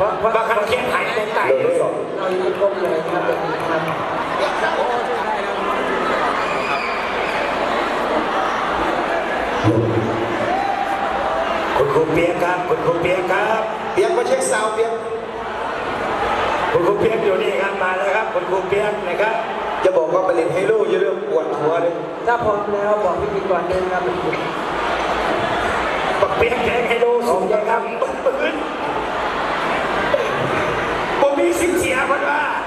พราะเพราะครั้งแค่หายต็งไก่เรายืนลงเลยครับคุณครูเปียกครับ คุณครูเปียกครับ เปียกมาเช็คสาวเปียกคุณครูเปียกอยู่นี่ครับมาแล้วครับ คุณครูเปียกนะครับ จะบอกว่าประเด็นไฮโลอยู่เรื่องปวดหัวเลย ถ้าพร้อมแล้วบอกพิธีกรเดินครับเปียกแข่งไฮโลสูงเลยครับปืน 心结啊，朋友们。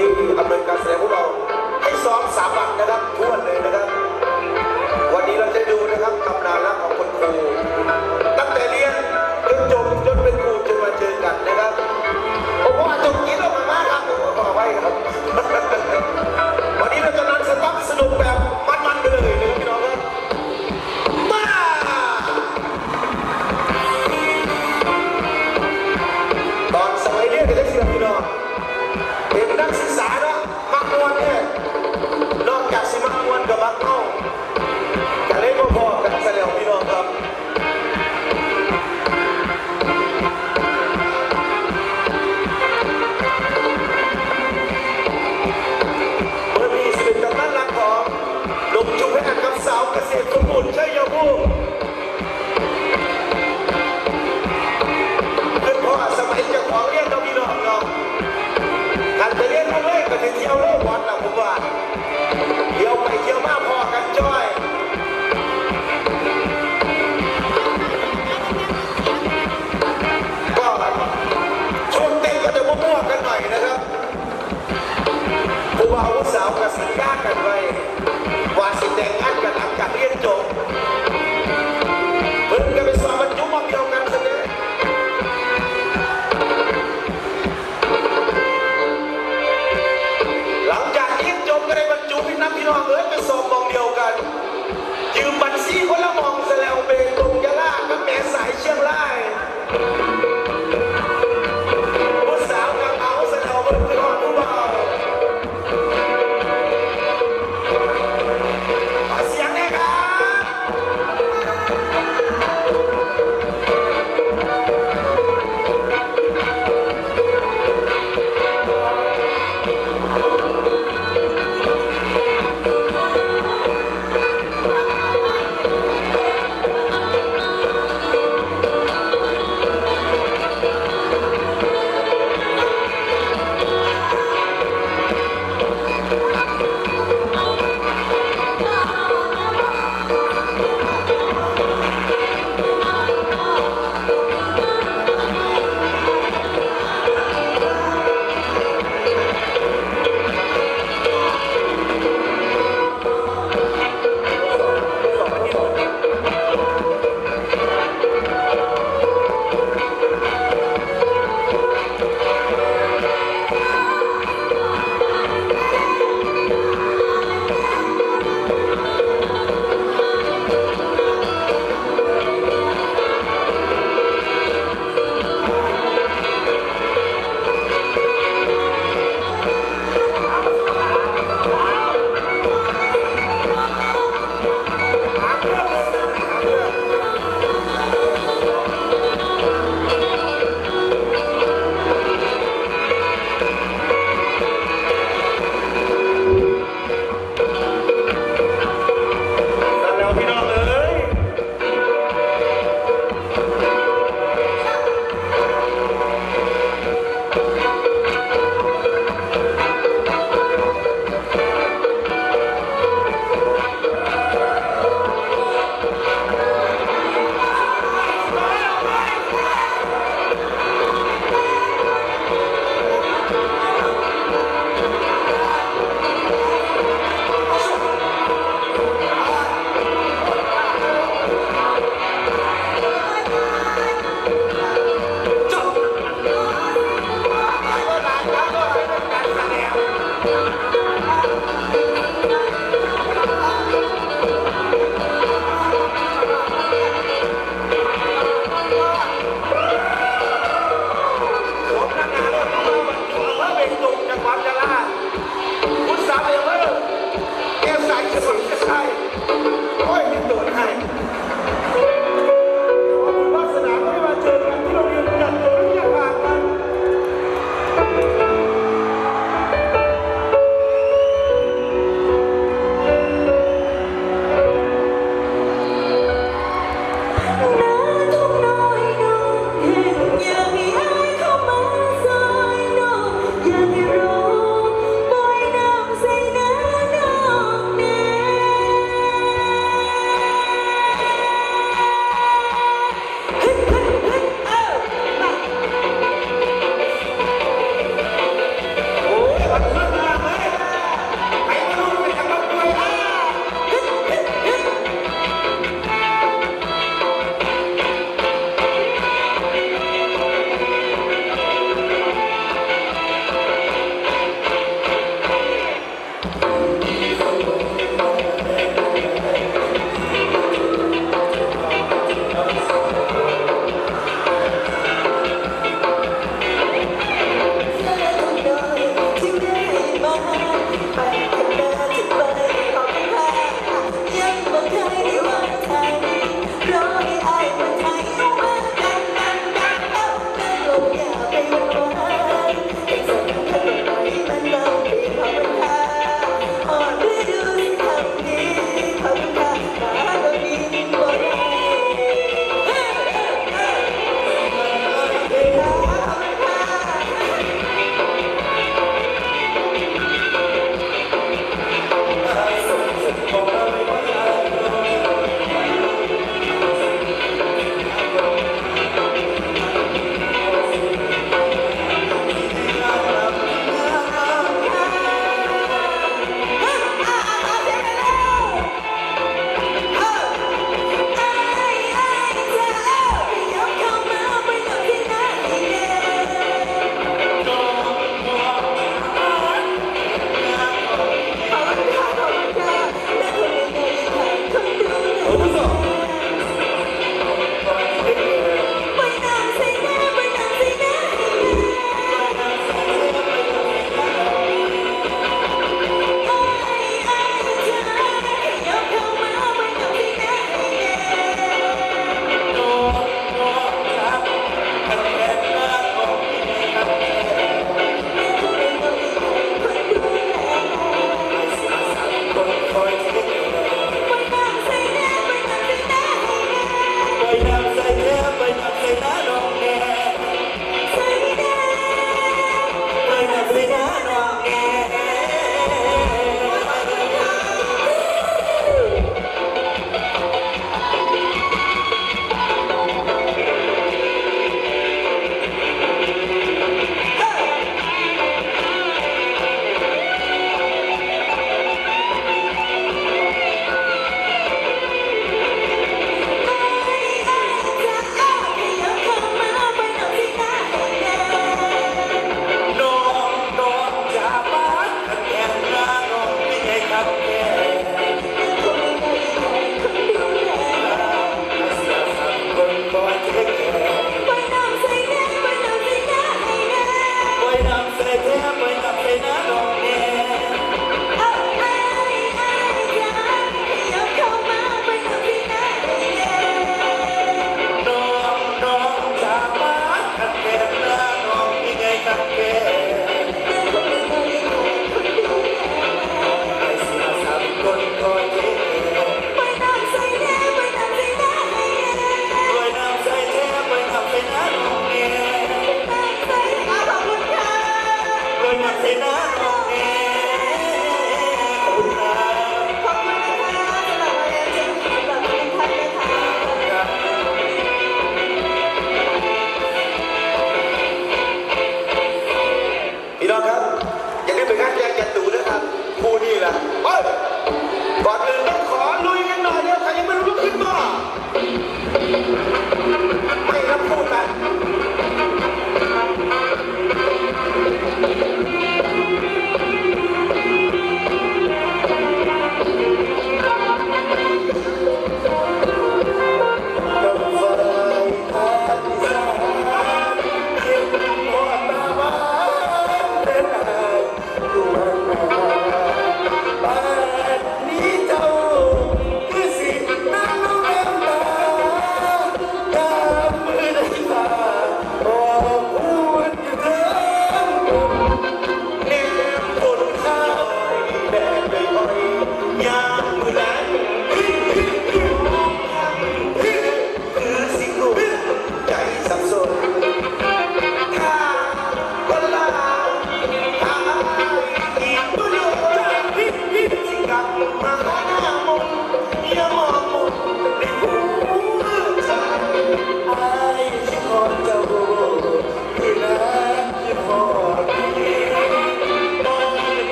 นี้อำนวยการแสดงของเราให้ซ้อมสามวันนะครับ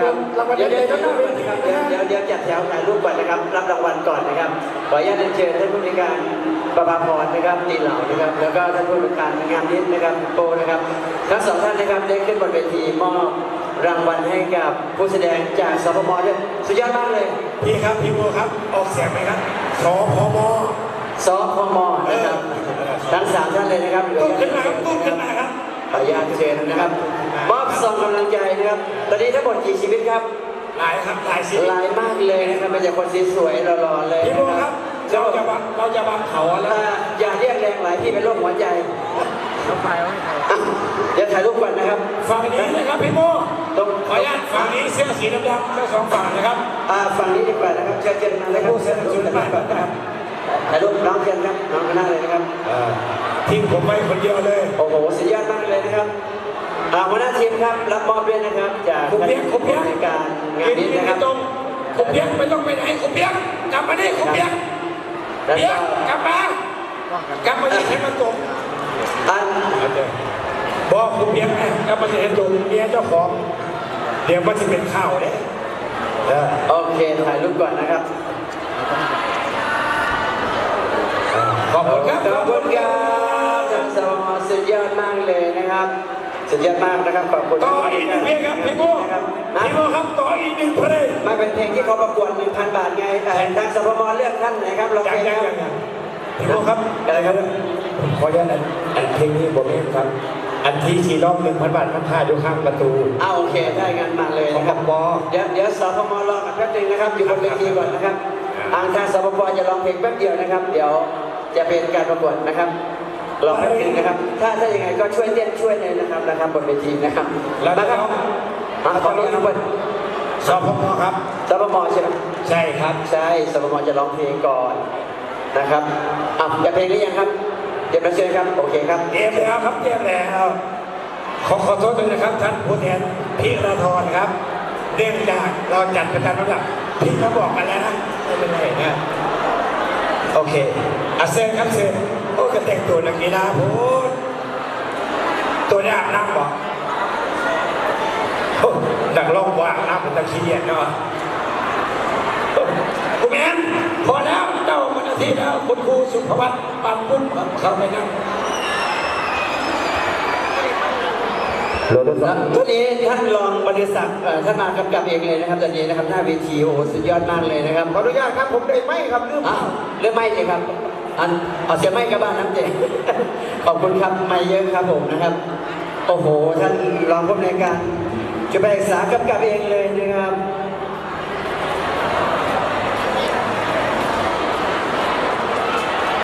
นะครับเดี๋ยวเดี๋ยวเดี๋ยวเดี๋ยวเดี๋ยวเดี๋ยวจัดแถวถ่ายรูปก่อนนะครับ รับรางวัลก่อนนะครับ ขออนุญาตเรียนเชิญท่านผู้บริการประภาพรนะครับตีเหล่านะครับ แล้วก็ท่านผู้บริการงานนิดนะครับโปนะครับ ทั้งสองท่านนะครับได้ขึ้นบนเวทีมอบรางวัลให้กับผู้แสดงจากสพมด้วยสุดยอดมากเลยพี่ครับพี่โมครับออกเสียงไหมครับสพมสพมนะครับทั้งสามท่านเลยนะครับตุ้มขึ้นมาตุ้มขึ้นมา ขออนุญาตเชิญนะครับมอบซองกำลังใจนะครับ ตอนนี้ทั้งหมดกี่ชีวิตครับหลายครับหลายสิหลายมากเลยนะครับเป็นจากคนสวยๆหล่อๆเลยพี่นะโมคครัรับบเราจะวางเราจะวางเขาแล้วอ่าอย่าเรียกแรงหลายพี่เป็นโรคหัวใจอะเดี๋ยวถ่ายรูปก่อนนะครับฝั่งนี้นะครับพี่โมตรงขออนุญาตฝั่งนี้เสื้อสีดำๆทั้งสองฝั่งนะครับอ่าฝั่งนี้ดีกว่านะครับเชิญเชิญมาเลยครับเชิญรูปกันก่อนนะครับ ถ่ายรูปน้องเชิญครับน้องข้างหน้าเลยนะครับทิ้งผมไว้คนเดียวเลยโอ้โหสุดยอดมากเลยนะครับอ่าหัวหน้าทีมครับรับมอบด้วยนะครับจากคุณเพียงคุณเพียงในการงานยืนนี้ยืนนะครับตรงคุณเพียงไม่ต้องไปไหนคุณเพียงกลับมาดิคุณเพียงแล้วเพียก็งกลับมากลับมายืนให้มันตรงอันบอกคุณเพียงไงกลับมายืนให้ตรงเมียเจ้าของเดี๋ยวมันจะเป็นข้าวเนี่ยโอเคถ่ายรูปก่อนนะครับ อบคุณครับ ขอบคุณครับทางสมสุดยอดมากเลยนะครับ สุดยอดมากนะครับ ขอบคุณต่ออีกหนึ่งเพลงครับพี่โมนะครับนะพี่โมครับ ต่ออีกหนึ่งเพลงมาเป็นเพลงที่เขาประกวด1,000บาทไงแต่ทางสพมเลือกท่านไหนครับลองยังเพลงยังครับยังยังพี่โมครับ อะไรครับขออนุญาตอันอันเพลงนี้ผมเองครับอันที่ชีร้องหนึ่งพันบาทมันพาอยู่ข้างประตูอ้าวโอเค ได้งานมาเลยนะครับของปอเดี๋ยวเดี๋ยวสพมรอกันแป๊บนึงนะครับ อยู่บนเวทีก่อนนะครับ ทางทางสพมจะร้องเพลงแป๊บเดียวนะครับ เดี๋ยว จะเป็นการประกวดนะครับรอแป๊บนึงนะครับ ถ้าถ้ายังไงก็ช่วยเต้นช่วยเลยนะครับนะครับบนเวทีนะครับแล้วนะคจะรับร้องมาขอเรียนน้องเปิ้ลสพมครับสพมใช่ไหมใช่ครับใช่สพมจะร้องเพลงก่อนนะครับอะจะเพลงหรือยังครับเดี๋ยวมาเชิญครับโอเคครับเตรียมแล้วครับเตรียมแล้วขอขอโทษด้วยนะครับท่านผู้แทนพิรทรครับเนื่องจากเราจัดประจำระดับพี่เขาบอกกันแล้วนะไม่เป็นไรนะโอเค อาเซนครับเซนโอ้กระแต่งตัวนักกีฬาพูดตัวนี้อาบน้ำบอกโอ้ดักลองว่าอาบน้ำเป็นตะเคียนเนาะโอ้คุณแมนพอแล้วเจ้าวันอาทิตย์แล้วคุณครูสุภวัตปันปุ้มเข้าไปนั่งรถไฟทุกนี้ท่านรองบริษัทเอ่อท่านมากำกับเองเลยนะครับตอนนี้นะครับหน้าเวทีโอ้โหสุดยอดมากเลยนะครับขออนุญาตครับผมได้ไหมครับลืมอ้าวเรื่องไม่เลยครับ อันเอาเสียไม่กับบ้านน้ำเจขอบคุณครับไม่เยอะครับผมนะครับ โอ้โห ท่านรองผู้อำนวยการจะไปศึกษากำกับเองเลยนะครับ